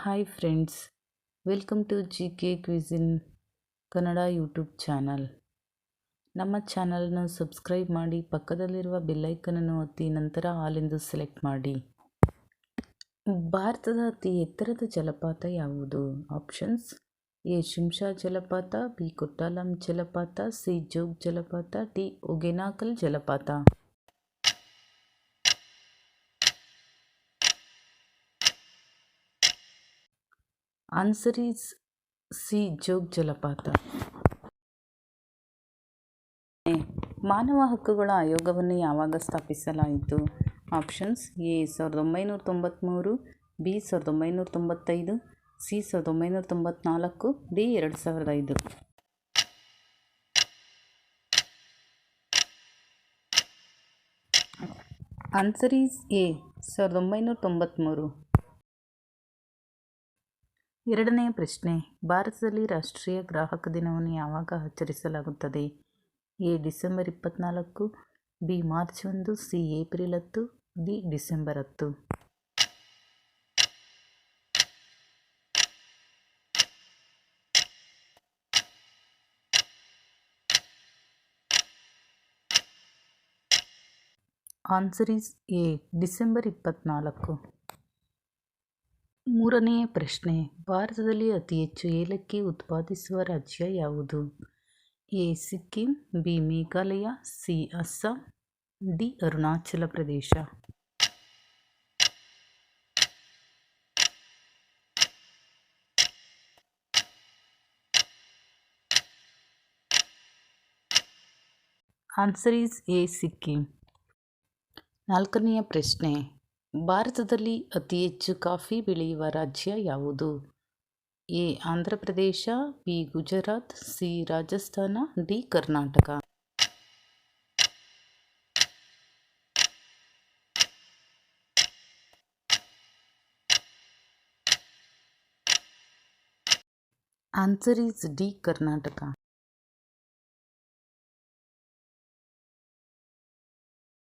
Hi friends welcome to G K cuisine Kannada YouTube channel ನಮ್ಮ ಚಾನಲ್ನ subscribe ಮಾಡಿ, ಪಕ್ಕದಲ್ಲಿರುವ ಬೆಲ್ಲೈಕನನ್ನು ಒತ್ತಿ, ನಂತರ ಹಾಲೆಂದು ಸೆಲೆಕ್ಟ್ ಮಾಡಿ. ಭಾರತದ ಅತಿ ಎತ್ತರದ ಜಲಪಾತ ಯಾವುದು? ಆಪ್ಷನ್ಸ್ ಎ ಶಿಂಷಾ ಜಲಪಾತ, ಬಿ ಕೊಟ್ಟಾಲಂ ಜಲಪಾತ, ಸಿ ಜೋಗ್ ಜಲಪಾತ, ಡಿ ಒಗೆನಾಕಲ್ ಜಲಪಾತ. ಆನ್ಸರ್ ಈಸ್ ಸಿ ಜೋಗ್ ಜಲಪಾತ. ಮಾನವ ಹಕ್ಕುಗಳ ಆಯೋಗವನ್ನು ಯಾವಾಗ ಸ್ಥಾಪಿಸಲಾಯಿತು? ಆಪ್ಷನ್ಸ್ ಎ, ಸಾವಿರದ ಒಂಬೈನೂರ ತೊಂಬತ್ತ್ಮೂರು ಬಿ, ಸಾವಿರದ ಒಂಬೈನೂರ ತೊಂಬತ್ತೈದು, ಸಿ, ಸಾವಿರದ ಒಂಬೈನೂರ ತೊಂಬತ್ನಾಲ್ಕು, ಡಿ, ಎರಡು ಸಾವಿರದ ಐದು. ಆನ್ಸರ್ ಈಸ್ ಎ ಸಾವಿರದ ಒಂಬೈನೂರ ತೊಂಬತ್ತ್ಮೂರು ಎರಡನೆಯ ಪ್ರಶ್ನೆ, ಭಾರತದಲ್ಲಿ ರಾಷ್ಟ್ರೀಯ ಗ್ರಾಹಕ ದಿನವನ್ನು ಯಾವಾಗ ಆಚರಿಸಲಾಗುತ್ತದೆ? ಎ, ಡಿಸೆಂಬರ್ ಇಪ್ಪತ್ತ್ನಾಲ್ಕು ಬಿ, ಮಾರ್ಚ್ ಒಂದು, ಸಿ, ಏಪ್ರಿಲ್ ಹತ್ತು, ಡಿ, ಡಿಸೆಂಬರ್ ಹತ್ತು. ಆನ್ಸರ್ ಈಸ್ ಎ ಡಿಸೆಂಬರ್ ಇಪ್ಪತ್ತ್ನಾಲ್ಕು ಮೂರನೆಯ ಪ್ರಶ್ನೆ. ಭಾರತದಲ್ಲಿ ಅತಿ ಹೆಚ್ಚು ಏಲಕ್ಕಿ ಉತ್ಪಾದಿಸುವ ರಾಜ್ಯ ಯಾವುದು? A, Sikkim, B, Meghalaya, C, Assam, D, Arunachal Pradesh. Answer is A Sikkim ನಾಲ್ಕನೆಯ ಪ್ರಶ್ನೆ. ಭಾರತದಲ್ಲಿ ಅತಿ ಹೆಚ್ಚು ಕಾಫಿ ಬೆಳೆಯುವ ರಾಜ್ಯ ಯಾವುದು? A. Andhra Pradesh B. Gujarat, C. Rajasthan, D. Karnataka. Answer is D. Karnataka.